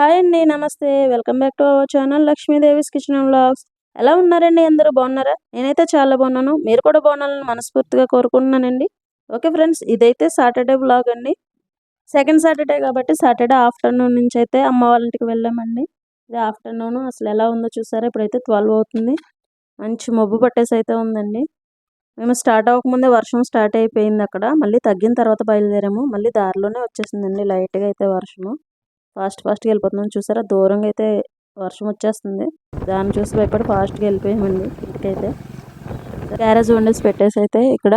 Hi అండి నమస్తే. Welcome back to our channel Lakshmidevi's kitchen vlogs. ఎలా ఉన్నారండి? అందరూ బాగున్నారా? నేనైతే చాలా బాగున్నాను. మీరు కూడా బాగున్నారని మనస్ఫూర్తిగా కోరుకుంటున్నానండి. ఓకే ఫ్రెండ్స్ ఇదైతే సాటర్డే బ్లాగ్ అండి. సెకండ్ సాటర్డే కాబట్టి సాటర్డే ఆఫ్టర్నూన్ నుంచి అయితే అమ్మ వాళ్ళ ఇంటికి వెళ్ళామండి. ఇది ఆఫ్టర్నూన్ అసలు ఎలా ఉందో చూసారా? ఇప్పుడైతే ట్వెల్వ్ అవుతుంది. మంచి మబ్బు పట్టేసి అయితే ఉందండి. మేము స్టార్ట్ అవ్వకముందే వర్షం స్టార్ట్ అయిపోయింది అక్కడ. మళ్ళీ తగ్గిన తర్వాత బయలుదేరాము. మళ్ళీ దారిలోనే వచ్చేసిందండి లైట్గా అయితే వర్షము. ఫాస్ట్ ఫాస్ట్గా వెళ్ళిపోతున్నాం. చూసారా? దూరంగా అయితే వర్షం వచ్చేస్తుంది. దాన్ని చూసి భయపడి ఫాస్ట్గా వెళ్ళిపోయామండి ఇంటికైతే క్యారేజ్ వండేసి పెట్టేసి అయితే ఇక్కడ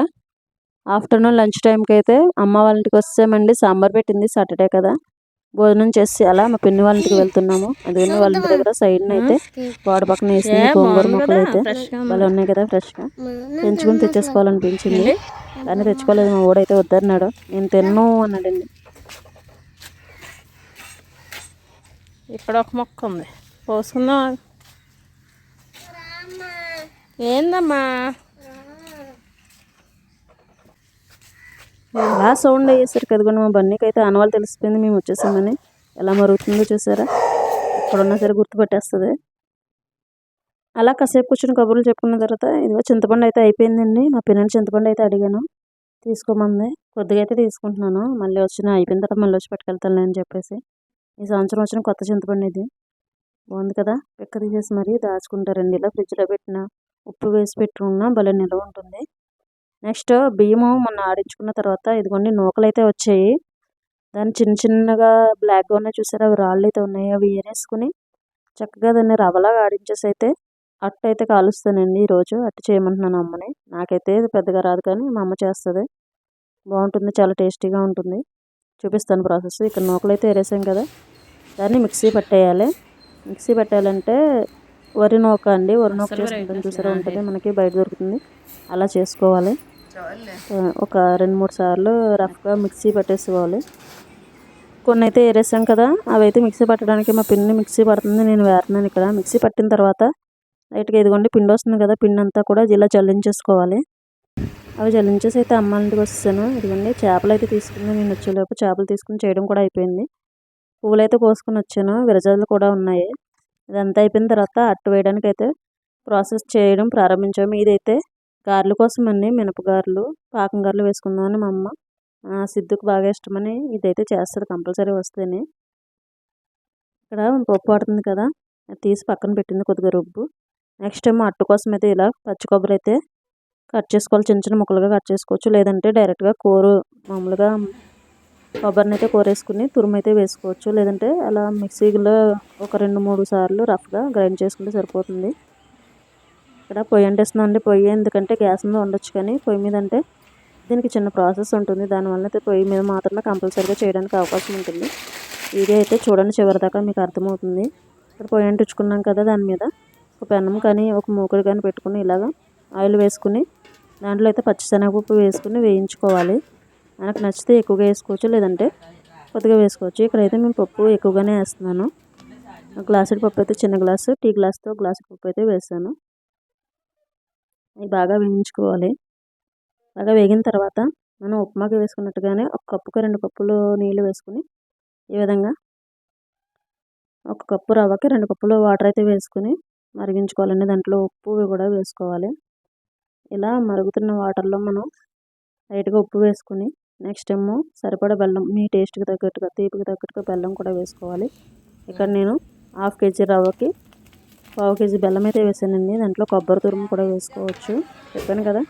ఆఫ్టర్నూన్ లంచ్ టైంకి అయితే అమ్మ వాళ్ళ ఇంటికి వస్తామండి సాంబార్ పెట్టింది సాటర్డే కదా. భోజనం చేసి అలా మా పిన్ని వాళ్ళ ఇంటికి వెళ్తున్నాము. అదే వాళ్ళ ఇంటి దగ్గర సైడ్ అయితే గోడ పక్కన వేసింది గోంగూర మొక్కలు అయితే. వాళ్ళు ఉన్నాయి కదా ఫ్రెష్గా. పెంచుకుని తెచ్చేసుకోవాలనిపించింది. కానీ తెచ్చుకోలేదు మా ఊడైతే వద్దన్నాడు. నేను తిన్ను అన్నాడండి. ఇక్కడ ఒక మొక్క ఉంది. పోసుకుందాం. ఏందమ్మా? ఎలా సౌండ్ అయ్యేసరికి కదగండి మా బన్నీకి అయితే తెలిసిపోయింది. మేము వచ్చేసామని. ఎలా మరుగుతుందో చూసారా? ఎక్కడున్నా సరే గుర్తుపట్టేస్తుంది. అలా కాసేపు కూర్చొని కబుర్లు చెప్పుకున్న తర్వాత ఇదిగో చింతపండు అయితే అయిపోయిందండి. మా పిల్లలు చింతపండు అయితే అడిగాను. తీసుకోమంది. కొద్దిగా అయితే తీసుకుంటున్నాను. మళ్ళీ వచ్చిన అయిపోయిన తర్వాత మళ్ళీ వచ్చి పట్టుకెళ్తాను అని చెప్పేసి. ఈ సంవత్సరం వచ్చిన కొత్త చింతపండు ఇది. బాగుంది కదా? పిక్క తీసేసి మరీ దాచుకుంటారండి ఇలా ఫ్రిడ్జ్లో పెట్టిన ఉప్పు వేసి పెట్టుకున్నా భలే నిల్వ ఉంటుంది. నెక్స్ట్ బియ్యము మొన్న ఆడించుకున్న తర్వాత ఇదిగోండి నూకలు అయితే వచ్చాయి. దాన్ని చిన్న చిన్నగా బ్లాక్గా ఉన్నాయి చూసారా? అవి రాళ్ళు అయితే ఉన్నాయి. అవి ఏరేసుకుని చక్కగా దాన్ని రవలాగా ఆడించేసి అయితే అట్టు అయితే కాలుస్తానండి ఈరోజు. అట్టు చేయమంటున్నాను అమ్మని. నాకైతే పెద్దగా రాదు కానీ మా అమ్మ చేస్తుంది. బాగుంటుంది చాలా టేస్టీగా ఉంటుంది. చూపిస్తాను ప్రాసెస్. ఇక్కడ నూకలు అయితే ఏరేసాం కదా. దాన్ని మిక్సీ పట్టేయాలి. మిక్సీ పట్టాలంటే వరి నూక అండి. వరి నూక చేసుకుంటాం చూసారా? ఉంటుంది. మనకి బయట దొరుకుతుంది. అలా చేసుకోవాలి. ఒక రెండు మూడు సార్లు రఫ్గా మిక్సీ పట్టేసుకోవాలి. కొన్ని అయితే ఏరేసాం కదా. అవి అయితే మిక్సీ పట్టడానికి మా పిన్ని మిక్సీ పడుతుంది. నేను వేరుతున్నాను ఇక్కడ. మిక్సీ పట్టిన తర్వాత లైట్గా ఇదిగోండి పిండి వస్తుంది కదా. పిండి అంతా కూడా ఇలా జల్లించేసుకోవాలి అవి జల్లించేసి అయితే అమ్మ ఇంటికి వస్తాను ఇదిగోండి చేపలు అయితే తీసుకుని నేను వచ్చేలోపు చేపలు తీసుకుని చేయడం కూడా అయిపోయింది. పువ్వులు అయితే కోసుకొని వచ్చాను. విరజాలు కూడా ఉన్నాయి. ఇదంతా అయిపోయిన తర్వాత అట్టు వేయడానికి అయితే ప్రాసెస్ చేయడం ప్రారంభించాము ఇదైతే. గారెలు కోసం అండి మినపగారెలు పాకం గారెలు వేసుకుందామని మా అమ్మ సిద్ధుకు బాగా ఇష్టమని ఇదైతే చేస్తారు. కంపల్సరీ వస్తేనే. ఇక్కడ పప్పు పడుతుంది కదా తీసి పక్కన పెట్టింది కొద్దిగా రుబ్బు. నెక్స్ట్ ఏమో అట్టు కోసం అయితే ఇలా పచ్చి కొబ్బరి అయితే కట్ చేసుకోవాలి. చిన్న చిన్న ముక్కలుగా కట్ చేసుకోవచ్చు. లేదంటే డైరెక్ట్గా కూర మామూలుగా కొబ్బరిని అయితే కోరేసుకుని తురుము అయితే వేసుకోవచ్చు. లేదంటే అలా మిక్సీలో ఒక రెండు మూడు సార్లు రఫ్గా గ్రైండ్ చేసుకుంటే సరిపోతుంది. ఇక్కడ పొయ్యి అంటేస్తున్నాం అండి పొయ్యి. ఎందుకంటే గ్యాస్ మీద ఉండొచ్చు కానీ పొయ్యి మీద అంటే దీనికి చిన్న ప్రాసెస్ ఉంటుంది. దానివల్ల అయితే పొయ్యి మీద మాత్రమే కంపల్సరీగా చేయడానికి అవకాశం ఉంటుంది. వీడియో అయితే చూడండి చివరిదాకా మీకు అర్థమవుతుంది. ఇక్కడ పొయ్యి అంటించుకున్నాం కదా దాని మీద. ఒక పెన్నం కానీ ఒక మూకుడు కానీ పెట్టుకుని ఇలాగా ఆయిల్ వేసుకుని దాంట్లో అయితే పచ్చిశనగపప్పు వేసుకుని వేయించుకోవాలి. మనకు నచ్చితే ఎక్కువగా వేసుకోవచ్చు లేదంటే కొద్దిగా వేసుకోవచ్చు. ఇక్కడైతే మేము పప్పు ఎక్కువగానే వేస్తున్నాను. గ్లాసుడి పప్పు అయితే చిన్న గ్లాసు టీ గ్లాస్తో గ్లాసు పప్పు అయితే వేసాను. బాగా వేయించుకోవాలి. బాగా వేగిన తర్వాత మనం ఉప్మాకి వేసుకున్నట్టుగానే ఒక కప్పుకి రెండు కప్పులు నీళ్ళు వేసుకుని ఈ విధంగా ఒక కప్పు రవ్వకి రెండు కప్పులు వాటర్ అయితే వేసుకుని మరిగించుకోవాలండి. దాంట్లో ఉప్పు కూడా వేసుకోవాలి. ఇలా మరుగుతున్న వాటర్లో మనం లైట్గా ఉప్పు వేసుకుని నెక్స్ట్ ఏమో సరిపడా బెల్లం మీ టేస్ట్కి తగ్గట్టుగా తీపికి తగ్గట్టుగా బెల్లం కూడా వేసుకోవాలి. ఇక్కడ నేను హాఫ్ కేజీ రవ్వకి పావు కేజీ బెల్లం అయితే వేసానండి. దాంట్లో కొబ్బరి తురుము కూడా వేసుకోవచ్చు. చెప్పాను కదా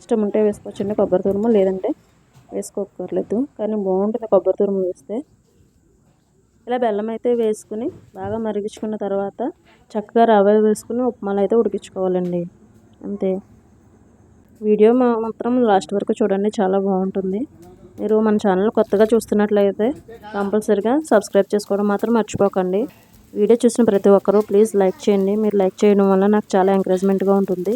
ఇష్టం ఉంటే వేసుకోవచ్చండి. కొబ్బరి తురుము లేదంటే వేసుకోకర్లేదు కానీ బాగుంటుంది కొబ్బరి తురుము వేస్తే. ఇలా బెల్లం అయితే వేసుకుని బాగా మరిగించుకున్న తర్వాత చక్కగా రవ్వ వేసుకుని ఉప్మాలు అయితే ఉడికించుకోవాలండి. అంతే. వీడియో మాత్రం లాస్ట్ వరకు చూడండి చాలా బాగుంటుంది. మీరు మన ఛానల్ కొత్తగా చూస్తున్నట్లయితే కంపల్సరిగా సబ్స్క్రైబ్ చేసుకోవడం మాత్రం మర్చిపోకండి. వీడియో చూసిన ప్రతి ఒక్కరూ ప్లీజ్ లైక్ చేయండి. మీరు లైక్ చేయడం వల్ల నాకు చాలా ఎంకరేజ్మెంట్గా ఉంటుంది.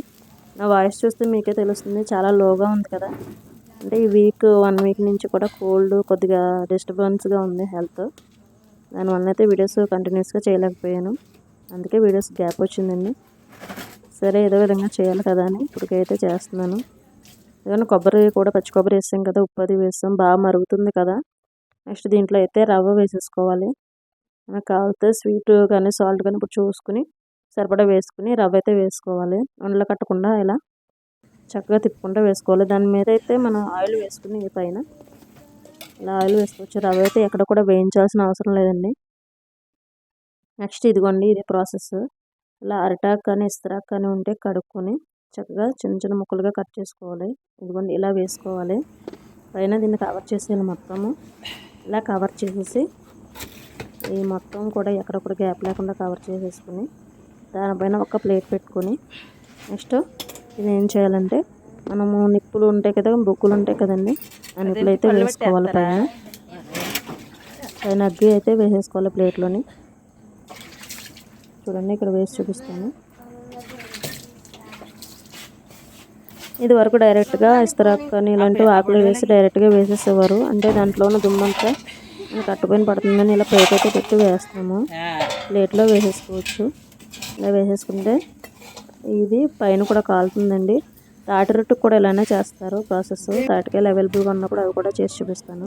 నా వాయిస్ చూస్తే మీకే తెలుస్తుంది చాలా లోగా ఉంది కదా. అంటే ఈ వీక్ వన్ వీక్ నుంచి కూడా కోల్డ్ కొద్దిగా డిస్టర్బెన్స్గా ఉంది హెల్త్ దానివల్ల అయితే వీడియోస్ కంటిన్యూస్గా చేయలేకపోయాను. అందుకే వీడియోస్ గ్యాప్ వచ్చిందండి. సరే ఏదో విధంగా చేయాలి కదా అని ఇప్పటికైతే చేస్తున్నాను. ఏదైనా కొబ్బరి కూడా పచ్చి కొబ్బరి వేసాం కదా ఉప్పు అది వేస్తాం బాగా మరుగుతుంది కదా. నెక్స్ట్ దీంట్లో అయితే రవ్వ వేసేసుకోవాలి. మనకు కావాలితే స్వీట్ కానీ సాల్ట్ కానీ ఇప్పుడు చూసుకుని సరిపడా వేసుకుని రవ్వ అయితే వేసుకోవాలి. ఉండలు కట్టకుండా ఇలా చక్కగా తిప్పుకుంటూ వేసుకోవాలి. దాని మీద అయితే మనం ఆయిల్ వేసుకుని ఈ పైన. ఇలా ఆయిల్ వేసుకోవచ్చు. రవ్వ అయితే ఎక్కడ కూడా వేయించాల్సిన అవసరం లేదండి. నెక్స్ట్ ఇదిగోండి ఇది ప్రాసెస్. ఇలా అరిటాక్ కానీ ఇస్తరాక్ కానీ ఉంటే కడుక్కొని చక్కగా చిన్న చిన్న ముక్కలుగా కట్ చేసుకోవాలి. ఇదిగోండి ఇలా వేసుకోవాలి. పైన దీన్ని కవర్ చేసేయాలి మొత్తము. ఇలా కవర్ చేసేసి ఈ మొత్తం కూడా ఎక్కడొక్కడ గ్యాప్ లేకుండా కవర్ చేసేసుకుని దానిపైన ఒక ప్లేట్ పెట్టుకొని నెక్స్ట్ ఇది ఏం చేయాలంటే మనము నిప్పులు ఉంటాయి కదా బొగ్గులు ఉంటాయి కదండి ఆ నిప్పులు అయితే వేసుకోవాలి పైన. పైన అగ్గి అయితే వేసేసుకోవాలి ప్లేట్లోని. చూడండి ఇక్కడ వేసి చూపిస్తాను. ఇది వరకు డైరెక్ట్గా ఇస్తరాక్ కానీ ఇలాంటివి ఆకులు వేసి డైరెక్ట్గా వేసేసేవారు. అంటే దాంట్లో ఉన్న దుమ్మంతా మనకు అట్టుపైన పడుతుందని ఇలా ప్లేట్ అయితే పెట్టి వేస్తాము. ప్లేట్లో వేసేసుకోవచ్చు. ఇలా వేసేసుకుంటే ఇది పైన కూడా కాలుతుందండి. తాటి రొట్టెకి కూడా ఇలానే చేస్తారు ప్రాసెస్. తాటికాయలు అవైలబుల్గా ఉన్నప్పుడు అవి కూడా చేసి చూపిస్తాను.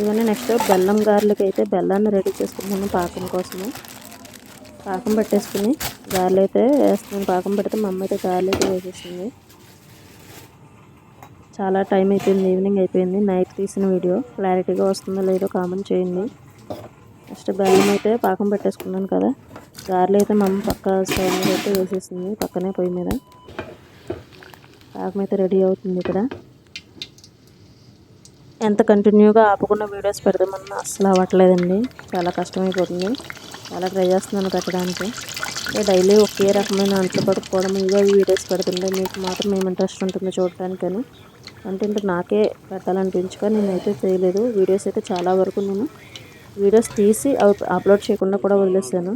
ఇవన్నీ నెక్స్ట్ బెల్లం గారెలకి అయితే బెల్లాన్ని రెడీ చేసుకుంటున్నాను పాకం కోసము. పాకం పెట్టేసుకుని గారెలు అయితే వేస్తున్నాను. పాకం పెడితే మా అమ్మ అయితే గారెలు అయితే వేసేసింది. చాలా టైం అయిపోయింది ఈవినింగ్ అయిపోయింది. నైట్ తీసిన వీడియో క్లారిటీగా వస్తుందో లేదో కామెంట్ చేయండి. నెక్స్ట్ బెల్లం అయితే పాకం పెట్టేసుకున్నాను కదా. గారెలు అయితే మా అమ్మ పక్క స్టవ్ మీద అయితే వేసేసింది పక్కనే పొయ్యి మీద. పాకం అయితే రెడీ అవుతుంది ఇక్కడ. ఎంత కంటిన్యూగా ఆపకుండా వీడియోస్ పెడదామన్నా అస్సలు అవ్వట్లేదండి. చాలా కష్టమైపోతుంది. చాలా ట్రై చేస్తున్నాను పెట్టడానికి డైలీ ఒకే రకమైన అంట్లు పట్టుకోవడం ఇవే వీడియోస్ పెడుతుంటే మీకు మాత్రం ఏం ఇంట్రెస్ట్ ఉంటుందో చూడటానికని. కంటెంట్ నాకే పెట్టాలనిపించక నేనైతే చేయలేదు. వీడియోస్ అయితే చాలా వరకు నేను వీడియోస్ తీసి అప్- అప్లోడ్ చేయకుండా కూడా వదిలేసాను.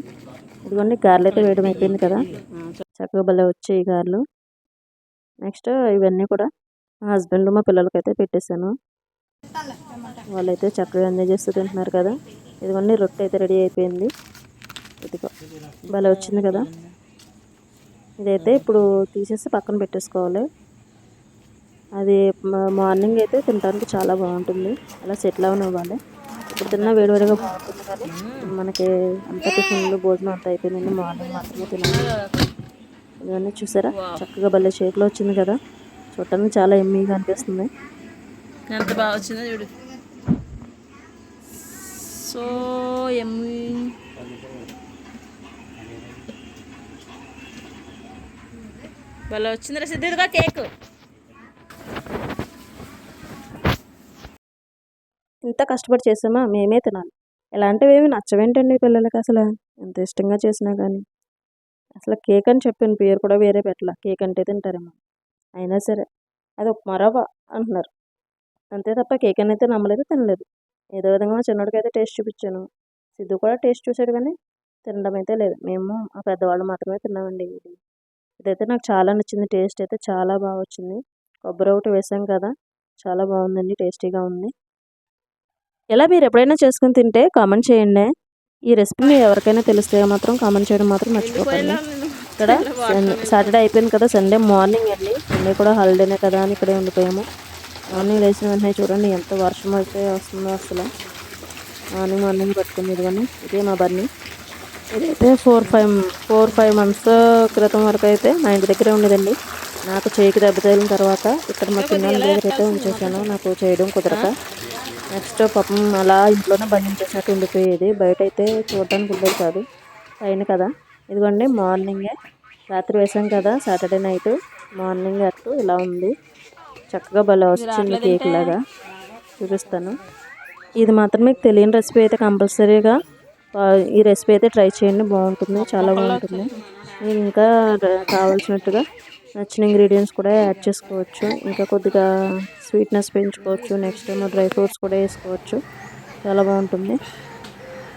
ఇదిగోండి గారెలు అయితే వేయడం అయిపోయింది కదా. చక్కగా భలే వచ్చాయి గారెలు. నెక్స్ట్ ఇవన్నీ కూడా మా హస్బెండ్ మా పిల్లలకైతే పెట్టేశాను. వాళ్ళైతే చక్కగా ఎంజాయ్ చేస్తూ తింటున్నారు కదా. ఇదిగోండి రొట్టె అయితే రెడీ అయిపోయింది. ఇదిగో భలే వచ్చింది కదా. ఇదైతే ఇప్పుడు తీసేసి పక్కన పెట్టేసుకోవాలి. అది మార్నింగ్ అయితే తినడానికి చాలా బాగుంటుంది. అలా సెటిల్ అవనివ్వాలి. ఇప్పుడు తిన్నా వేడివేడిగా బాగుంటుంది కానీ మనకి అంత టిఫిన్లు భోజనం అంత అయిపోయిందండి మార్నింగ్ మాత్రమే తినాలి. ఇవన్నీ చూసారా? చక్కగా భలే షేప్లో వచ్చింది కదా. చూడటానికి చాలా ఎమ్మీగా అనిపిస్తుంది. ఎంత బాగా వచ్చిందో చూడు. సో ఎమ్మీ భలే వచ్చింది రా సిద్ధిగా కేక్. ఇంత కష్టపడి చేసామా? మేమే తినాలి. ఇలాంటివి ఏమి నచ్చవేంటండి పిల్లలకి అసలు? ఎంత ఇష్టంగా చేసినా కానీ అసలు కేక్ అని చెప్పాను పేరు కూడా వేరే పెట్టాల. కేక్ అంటే తింటారేమో. అయినా సరే అది ఉప్మా రవ్వ అంటున్నారు. అంతే తప్ప కేక్ అని అయితే నమ్మలేదు తినలేదు. ఏదో విధంగా మా అయితే టేస్ట్ చూపించాను. సిద్ధు కూడా టేస్ట్ చూసాడు కానీ తినడం అయితే లేదు. మేము ఆ పెద్దవాళ్ళు మాత్రమే తిన్నామండి. ఇది ఇదైతే నాకు చాలా నచ్చింది. టేస్ట్ అయితే చాలా బాగా వచ్చింది. కొబ్బరి ఒకటి వేసాం కదా చాలా బాగుందండి టేస్టీగా ఉంది. ఇలా మీరు ఎప్పుడైనా చేసుకుని తింటే కామెంట్ చేయండి. ఈ రెసిపీ మీరు ఎవరికైనా తెలిస్తే మాత్రం కామెంట్ చేయడం మాత్రం మర్చిపోకండి. ఇక్కడ సాటర్డే అయిపోయింది కదా సండే మార్నింగ్ అండి. సండే కూడా హాలిడేనే కదా అని ఇక్కడే ఉండిపోయాము. మార్నింగ్ లేచిన వెంటనే చూడండి ఎంత వర్షం అయితే వస్తుందో అసలు. మార్నింగ్ మార్నింగ్ పట్టుకుంది ఇదిగోని ఇదే మా బన్నీ. ఇదైతే four five four five months క్రితం వరకు అయితే మా ఇంటి దగ్గరే ఉండేదండి. నాకు చేయికి దెబ్బ తగిలిన తర్వాత ఇక్కడ మా చిన్న దగ్గర అయితే ఉంచేసాను నాకు చేయడం కుదరక. నెక్స్ట్ పాపం అలా ఇంట్లోనే బంధించేసినట్టు ఉండిపోయేది. బయట అయితే చూడడానికి ఉండేది కాదు. పైన కదా. ఇదిగోండి మార్నింగే. రాత్రి వేసాం కదా సాటర్డే నైట్. మార్నింగ్ అట్టు ఇలా ఉంది. చక్కగా భలే వచ్చింది కేక్ లాగా. చూపిస్తాను. ఇది మాత్రం మీకు తెలియని రెసిపీ అయితే కంపల్సరీగా ఈ రెసిపీ అయితే ట్రై చేయండి. బాగుంటుంది. చాలా బాగుంటుంది. ఇంకా కావాల్సినట్టుగా నచ్చిన ఇంగ్రీడియంట్స్ కూడా యాడ్ చేసుకోవచ్చు. ఇంకా కొద్దిగా స్వీట్నెస్ పెంచుకోవచ్చు. నెక్స్ట్ ఏమో డ్రై ఫ్రూట్స్ కూడా వేసుకోవచ్చు. చాలా బాగుంటుంది.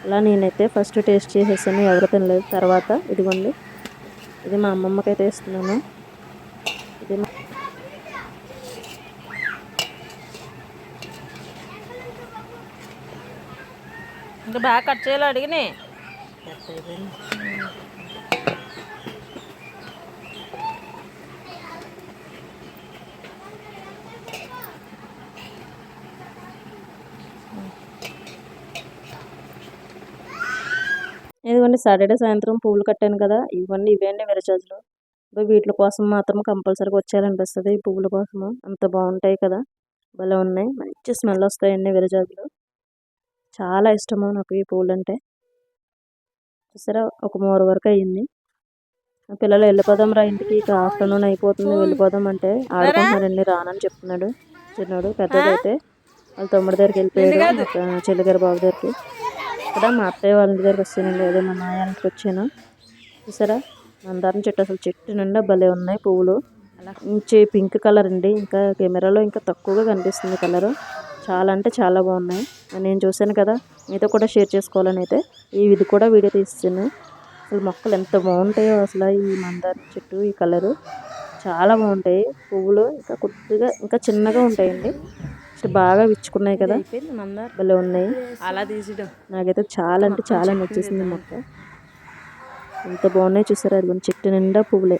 అలా నేనైతే ఫస్ట్ టేస్ట్ చేసేసాను. ఎవరు తినలేదు. తర్వాత ఇదిగోండి. ఇది మా అమ్మమ్మకి అయితే ఇస్తున్నాను ఇది మా- ఇంకా బాగా కట్ చేయాలి అడిగినాయి ఇదిగోండి సాటర్డే సాయంత్రం పువ్వులు కట్టాను కదా. ఇవ్వండి ఇవేండి విరజాజులు వీటి కోసం మాత్రం కంపల్సరీగా వచ్చేయాలనిపిస్తుంది ఈ పువ్వుల కోసము. అంత బాగుంటాయి కదా. భలే ఉన్నాయి. మంచి స్మెల్ వస్తాయండి విరజాజులు చాలా ఇష్టము నాకు ఈ పువ్వులు అంటే చూసారా? ఒక మూడు వరకు అయ్యింది. పిల్లలు వెళ్ళిపోదాం రా ఇంటికి. ఇక ఆఫ్టర్నూన్ అయిపోతుంది. వెళ్ళిపోదాం అంటే ఆడుకుంటున్నారండి. రానని చెప్తున్నాడు చిన్నోడు. పెద్దదైతే వాళ్ళ తమ్ముడి దగ్గరికి వెళ్ళిపోయాడు. చెల్లిగారి బాబు దగ్గరికి. ఇక్కడ మా అత్తయ్య వాళ్ళ దగ్గరికి వచ్చానండి అదే మా నాయ ఇంటికి వచ్చాను. చూసారా? మందారం చెట్టు. అసలు చెట్టు నిండా భలే ఉన్నాయి పువ్వులు మంచి పింక్ కలర్ అండి. ఇంకా కెమెరాలో ఇంకా తక్కువగా కనిపిస్తుంది కలర్. చాలా అంటే చాలా బాగున్నాయి. నేను చూశాను కదా మీతో కూడా షేర్ చేసుకోవాలని అయితే. ఈ ఇది కూడా వీడియో తీస్తాను అసలు మొక్కలు ఎంత బాగుంటాయో అసలు ఈ మందారం చెట్టు ఈ కలరు చాలా బాగుంటాయి. పువ్వులు ఇంకా కొద్దిగా ఇంకా చిన్నగా ఉంటాయండి. బాగా విచ్చుకున్నాయి కదా. మందార. భలే ఉన్నాయి. అలా తీసిడం. నాకైతే చాలా అంటే చాలా నచ్చేసింది మొక్క. ఎంత బాగున్నాయి చూసారా? అది చెట్టు నిండా పువ్వులే.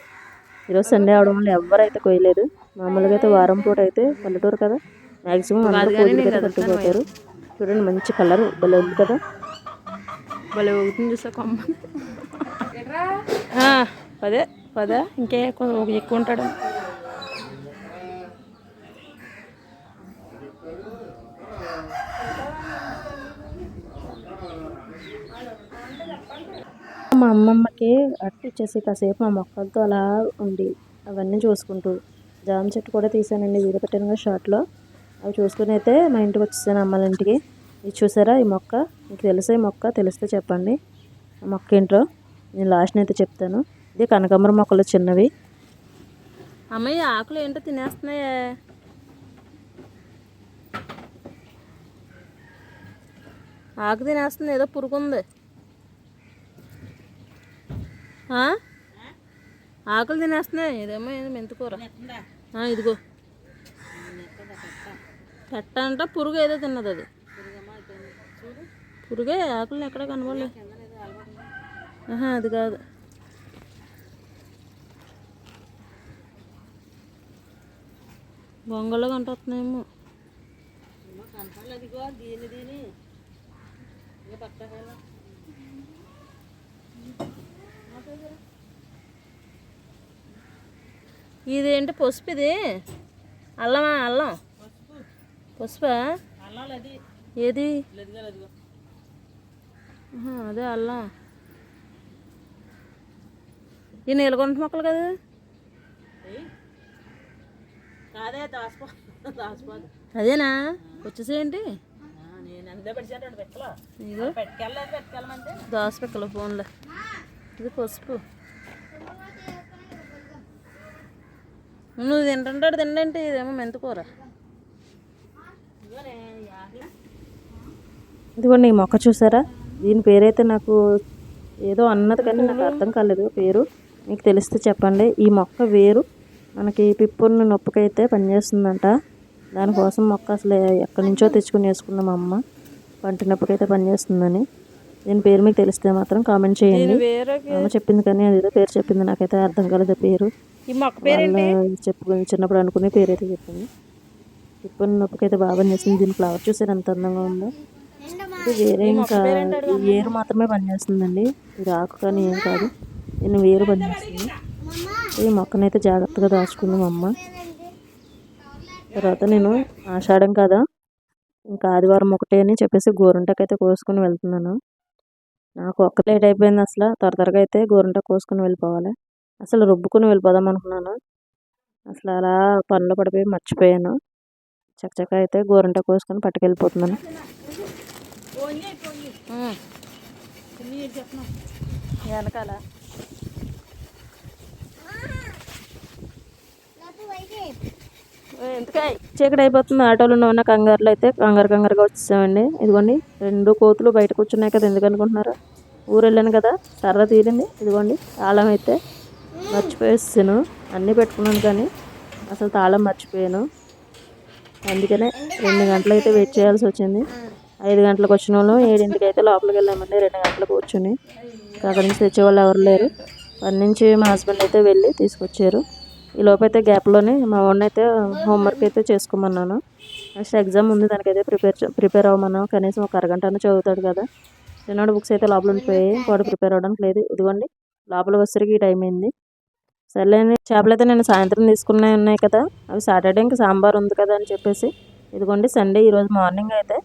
ఈరోజు సండే అవడం వల్ల ఎవరైతే కొయ్యలేదు. మామూలుగా అయితే వారం పూట అయితే పల్లెటూరు కదా. మ్యాక్సిమం అందరూ కట్టుకుపోతారు చూడండి మంచి కలర్ భలే ఉంది కదా. భలే అవుతుంది చూసా కొమ్మ. పదే పదే ఇంకే ఎక్కువ ఉంటాడు. మా అమ్మమ్మకి అట్టు ఇచ్చేసి కాసేపు మా మొక్కలతో అలా ఉండి అవన్నీ చూసుకుంటూ జామ చెట్టు కూడా తీసానండి వీడియో పెట్టాను షార్ట్లో అవి చూసుకుని అయితే మా ఇంటికి వచ్చేసాను అమ్మాళ్ళ ఇంటికి. ఇది చూసారా? ఈ మొక్క. మీకు తెలుసా ఈ మొక్క? తెలిస్తే చెప్పండి. ఆ మొక్క ఏంటో? నేను లాస్ట్ అయితే చెప్తాను. ఇది కనకాంబర మొక్కలు చిన్నవి. అమ్మాయి ఆకులు ఏంటో తినేస్తున్నాయే. ఆకు తినేస్తుంది. ఏదో పురుగు ఉంది. ఆకులు తినేస్తున్నాయి. ఇదేమో ఏదో మెంతుకూర. ఇదిగో. పెట్ట అంట పురుగు ఏదో తిన్నది అది. పురుగే ఆకులు ఎక్కడ కనబడలేదు ఆహా, అది కాదు. బొంగలో కంటున్నాయేమో ఇదేంటి పసుపు ఇది అల్లమా అల్లం? పసుపా ఏది? అదే అల్లం. ఈ నీలగొంట మొక్కలు కదా? అదేనా? వచ్చేసేయండి. దోస పిక్కలు ఫోన్లో. ఇది పసుపు. నువ్వు తింటుంటాడు తిండంటే ఇదేమో మెంతుకూర. ఇదిగోండి ఈ మొక్క చూసారా? దీని పేరైతే నాకు ఏదో అన్నది కానీ నాకు అర్థం కాలేదు పేరు. మీకు తెలిస్తే చెప్పండి. ఈ మొక్క వేరు. మనకి పిప్పున్న నొప్పికైతే పనిచేస్తుందంట. దానికోసం మొక్క అసలు ఎక్కడి నుంచో తెచ్చుకుని వేసుకుందాం మా అమ్మ. పంటి నొప్పికైతే పనిచేస్తుందని. దీని పేరు మీకు తెలిస్తే మాత్రం కామెంట్ చేయండి. అమ్మ చెప్పింది కానీ అదేదో పేరు చెప్పింది. నాకైతే అర్థం కాలేదు పేరు. ఈ మొక్క పేరు వాళ్ళ చెప్పుకుని చిన్నప్పుడు అనుకునే పేరైతే చెప్పింది. పిప్పున్న నొప్పికైతే బాగా పనిచేస్తుంది. దీని ఫ్లవర్ చూసారు ఎంత అందంగా ఉందో? ఇది వేరే ఇంకా వేరు మాత్రమే పనిచేస్తుందండి ఇది ఆకు కానీ ఏం కాదు. దీన్ని వేరు పనిచేస్తుంది ఈ మొక్కనైతే జాగ్రత్తగా దాచుకుంది మా అమ్మ. తర్వాత నేను ఆషాఢం కదా ఇంకా ఆదివారం ఒకటే అని చెప్పేసి గోరుంటకైతే కోసుకుని వెళ్తున్నాను. నాకు ఒక్క లేట్ అయిపోయింది అసలు. త్వర త్వరగా అయితే గోరుంట కోసుకుని వెళ్ళిపోవాలి. అసలు రుబ్బుకుని వెళ్ళిపోదాం అనుకున్నాను. అసలు అలా పనులు పడిపోయి మర్చిపోయాను. చక్కచక్క అయితే గోరంట కోసుకొని పట్టుకెళ్ళిపోతున్నాను. వెనకాల. ఎందుకాయ చీకటి అయిపోతుంది ఆటోలో ఉన్న కంగారులో అయితే కంగారు కంగారుగా వచ్చేసామండి. ఇదిగోండి రెండు కోతులు బయట కూర్చున్నాయి కదా ఎందుకు అనుకుంటున్నారు? ఊరు వెళ్ళాను కదా సర్ర తీరింది. ఇదిగోండి తాళం అయితే మర్చిపోయేసాను. అన్నీ పెట్టుకున్నాను కానీ అసలు తాళం మర్చిపోయాను. అందుకనే రెండు గంటలు అయితే వెయిట్ చేయాల్సి వచ్చింది. ఐదు గంటలకు వచ్చిన వాళ్ళు ఏడింటికి అయితే లోపలికి వెళ్ళామండి రెండు గంటలకు కూర్చుని. ఇంకా అక్కడి నుంచి తెచ్చేవాళ్ళు ఎవరు లేరు. అక్కడి నుంచి మా హస్బెండ్ అయితే వెళ్ళి తీసుకొచ్చారు. ఈ లోపు అయితే గ్యాప్లోనే మా వాడిని అయితే హోంవర్క్ అయితే చేసుకోమన్నాను. నెక్స్ట్ ఎగ్జామ్ ఉంది దానికైతే ప్రిపేర్ ప్రిపేర్ అవ్వమన్నాను. కనీసం ఒక అరగంట చదువుతాడు కదా. చిన్నోడు బుక్స్ అయితే లోపల ఉండిపోయాయి. వాడు ప్రిపేర్ అవ్వడానికి లేదు. ఇదిగోండి లోపల వచ్చేసరికి ఈ టైం అయింది. సర్లేని చేపలు అయితే నేను సాయంత్రం తీసుకున్నాయి ఉన్నాయి కదా. అవి సాటర్డే ఇంకా సాంబార్ ఉంది కదా అని చెప్పేసి. ఇదిగోండి సండే ఈరోజు మార్నింగ్ అయితే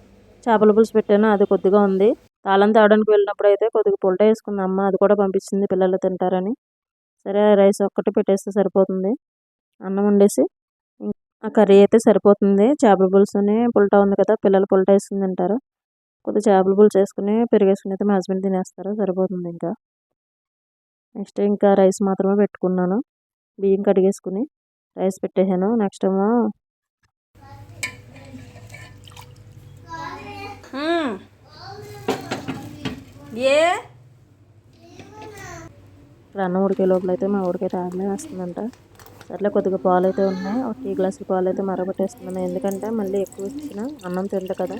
చేపల పులుసు పెట్టాను అది కొద్దిగా ఉంది. తాళం తేవడానికి వెళ్ళినప్పుడు అయితే కొద్దిగా పుల్ట వేసుకుంది. అమ్మ అది కూడా పంపించింది పిల్లలు తింటారని. సరే రైస్ ఒక్కటి పెట్టేస్తే సరిపోతుంది. అన్నం వండేసి ఆ కర్రీ అయితే సరిపోతుంది. చేపల పులుసుని పుల్టా ఉంది కదా పిల్లలు పుల్టా వేసుకుని తింటారు. కొద్దిగా చేపల పులుసు వేసుకుని పెరిగేసుకుని అయితే మా హస్బెండ్ తినేస్తారు. సరిపోతుంది ఇంకా. నెక్స్ట్ ఇంకా రైస్ మాత్రమే పెట్టుకున్నాను. బియ్యం కడిగేసుకుని రైస్ పెట్టేసాను నెక్స్ట్ ఏమో ఏ ఇక్కడ అన్నం ఉడికే లోపల అయితే మా ఊరికైతే ఆగలే వస్తుందంట. సర్లే కొద్దిగా పాలు అయితే ఉన్నాయి ఒక టీ గ్లాసులు పాలు అయితే మరగబెట్టేస్తున్నాను. ఎందుకంటే మళ్ళీ ఎక్కువ ఇచ్చిన అన్నం తింట కదా.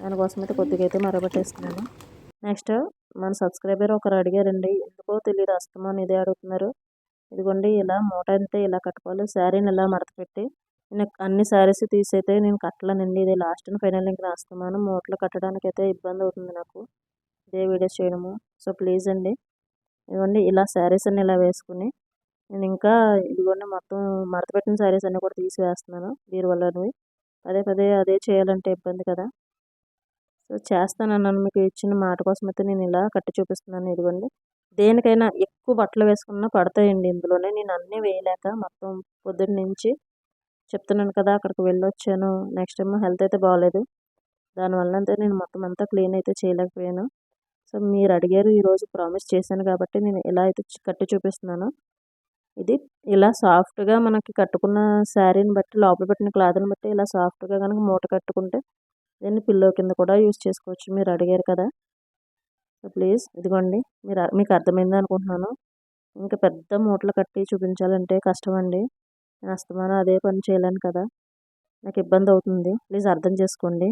దానికోసం అయితే కొద్దిగా అయితే మరగబెట్టేస్తున్నాను. నెక్స్ట్ మన సబ్స్క్రైబర్ ఒకరు అడిగారండి ఎందుకో తెలియదు అస్తమాన్ ఇదే అడుగుతున్నారు. ఇదిగోండి ఇలా మూట అంతే ఇలా కట్టుకోవాలి శారీని ఇలా మడత పెట్టి నేను అన్ని శారీస్ తీసైతే నేను కట్టలేనండి. ఇది లాస్ట్ అండ్ ఫైనల్ ఇంకా రాస్తున్నాను. మూటలు కట్టడానికి అయితే ఇబ్బంది అవుతుంది నాకు. ఇదే వీడియోస్ చేయడము. సో ప్లీజ్ అండి. ఇదిగోండి ఇలా శారీస్ అన్ని ఇలా వేసుకుని. నేను ఇంకా ఇదిగోండి మొత్తం మడతపెట్టిన శారీస్ అన్నీ కూడా తీసి వేస్తున్నాను బీరువాలోనివి పదే పదే అదే చేయాలంటే ఇబ్బంది కదా. సో చేస్తానన్నాను మీకు ఇచ్చిన మాట కోసం అయితే నేను ఇలా కట్టి చూపిస్తున్నాను. ఇదిగోండి. దేనికైనా ఎక్కువ బట్టలు వేసుకున్నా పడతాయండి ఇందులోనే. నేను అన్నీ వేయలేక మొత్తం పొద్దున్న నుంచి చెప్తున్నాను కదా అక్కడికి వెళ్ళొచ్చాను. నెక్స్ట్ ఏమో హెల్త్ అయితే బాగోలేదు దానివల్ల అంతా నేను మొత్తం అంతా క్లీన్ అయితే చేయలేకపోయాను. సో మీరు అడిగారు ఈరోజు ప్రామిస్ చేశాను కాబట్టి నేను ఇలా అయితే కట్టి చూపిస్తున్నాను. ఇది ఇలా సాఫ్ట్గా మనకి కట్టుకున్న శారీని బట్టి లోపల పెట్టిన క్లాత్ని బట్టి ఇలా సాఫ్ట్గా కనుక మూట కట్టుకుంటే దీన్ని పిల్లో కింద కూడా యూస్ చేసుకోవచ్చు. మీరు అడిగారు కదా. సో ప్లీజ్ ఇదిగోండి. మీరు మీకు అర్థమైంది అనుకుంటున్నాను. ఇంకా పెద్ద మూటలు కట్టి చూపించాలంటే కష్టం అండి నేను అస్తమానం అదే పని చేయలేను కదా. నాకు ఇబ్బంది అవుతుంది. ప్లీజ్ అర్థం చేసుకోండి.